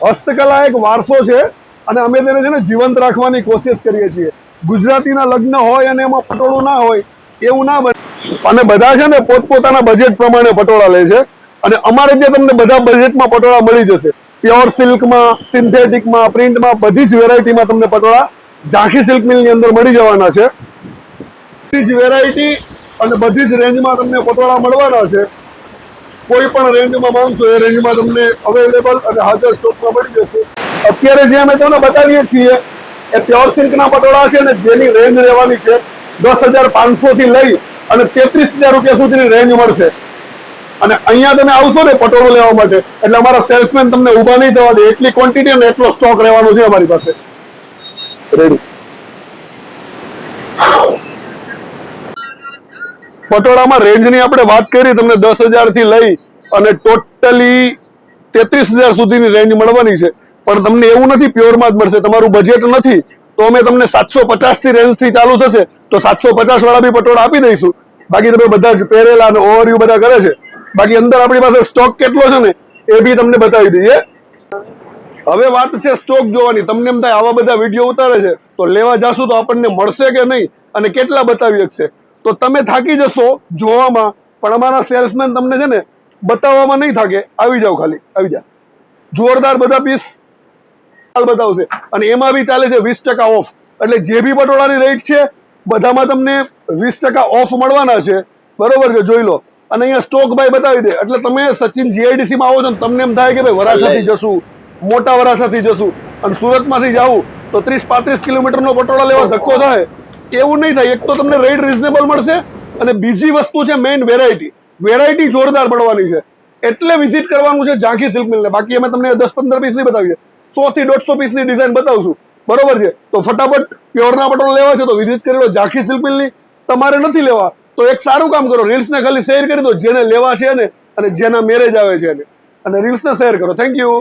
હસ્તકલા એક વારસો છે અને અમે તેને છે ને જીવંત રાખવાની કોશિશ કરીએ છીએ. ગુજરાતીના લગ્ન હોય અને એમાં પટોળું ના હોય, એવું ના બને. અને બધા છે ને પોતપોતાના બજેટ પ્રમાણે પટોળા લે છે. અને અમારે ત્યાં તમને બધા બજેટમાં પટોળા મળી જશે. પ્યોર સિલ્કમાં સિન્થેટિકમાં પ્રિન્ટમાં બધી જ વેરાયટીમાં તમને પટોળા ઝાંખી સિલ્ક મિલની અંદર મળી જવાના છે. બધી જ વેરાયટી અને બધી જ રેન્જમાં તમને પટોળા મળવાના છે. કોઈ પણ રેન્જમાં માંગશો એ રેન્જમાં તમને અવેલેબલ અને હાજર સ્ટોકમાં મળી જશે. અત્યારે જે અમે તમને બતાવીએ છીએ, એ પ્યોર સિલ્કના પટોળા છે ને જેની રેન્જ રહેવાની છે દસ હજાર પાંચસો થી લઈ અને તેત્રીસ હજાર રૂપિયા સુધીની રેન્જ મળશે. અને અહીંયા તમે આવશો ને પટોળું લેવા માટે, એટલે અમારા સેલ્સમેન તમને ઊભા નહીં થવા દે. એટલી ક્વોન્ટિટી અને એટલો સ્ટોક રહેવાનો છે અમારી પાસે. રેડી પટોળામાં રેન્જની આપણે વાત કરી, તમને દસ હજારથી લઈ અને ટોટલી તેત્રીસ હજાર સુધીની રેન્જ મળવાની છે. પણ તમને એવું નથી પ્યોરમાં જ મળશે, તમારું બજેટ નથી, તો અમે તમને સાતસો થી રેન્જથી ચાલુ થશે, તો સાતસો પચાસ વાળા બી પટોળા આપી દઈશું. બાકી તમે બધા જ પહેરેલા અને ઓવરવ્યુ બધા કરે છે. બાકી અંદર આપણી પાસે સ્ટોક કેટલો છે ને, એ બી તમને બતાવી દઈએ. હવે વાત છે સ્ટોક જોવાની. તમને એમ થાય આવા બધા વીડિયો ઉતારે છે, તો લેવા જાશું તો આપણને મળશે કે નહીં, અને કેટલા બતાવી શકશે તો તમે થાકી જશો જોવામાં પણ અમારા સેલ્સમેન તમને છે ને બતાવવામાં નહીં થાકે. આવી જાઓ ખાલી આવી જા. જોરદાર બધા પીસ બતાવશે. અને એમાં બી ચાલે છે વીસ ટકા ઓફ એટલે જે બી પટોળાની રેટ છે બધામાં તમને વીસ ટકા ઓફ મળવાના છે. બરોબર છે જોઈ લો. અને અહીંયા સ્ટોક ભાઈ બતાવી દે. એટલે તમે સચિન જીઆઈડીસી માં આવો છો ને તમને એમ થાય કે ભાઈ વરાછાથી જશું મોટા વરાછાથી જશું. અને સુરતમાંથી જાવું તો ત્રીસ પાંત્રીસ કિલોમીટરનો પટોળા લેવા ધક્કો થાય. એવું નહીં થાય, એક તો તમને રેટ રિઝનેબલ મળશે અને બીજી વસ્તુ છે મેઇન વેરાયટી વેરાયટી જોરદાર મળવાની છે. એટલે વિઝિટ કરવાનું છે ઝાંખી સિલ્ક મિલને બાકી અમે તમને દસ પંદર પીસ નહીં બતાવીએ. સો થી દોઢસો પીસની ડિઝાઇન બતાવશું. બરોબર છે? તો ફટાફટ પ્યોરના પટોળા લેવા છે તો વિઝિટ કરી લો ઝાંખી સિલ્ક મિલની તમારે નથી લેવા. તો એક સારું કામ કરો રીલ્સને ખાલી શેર કરી દો, જેને લેવા છે ને અને જેના મેરેજ આવે છે અને રીલ્સને શેર કરો. Thank you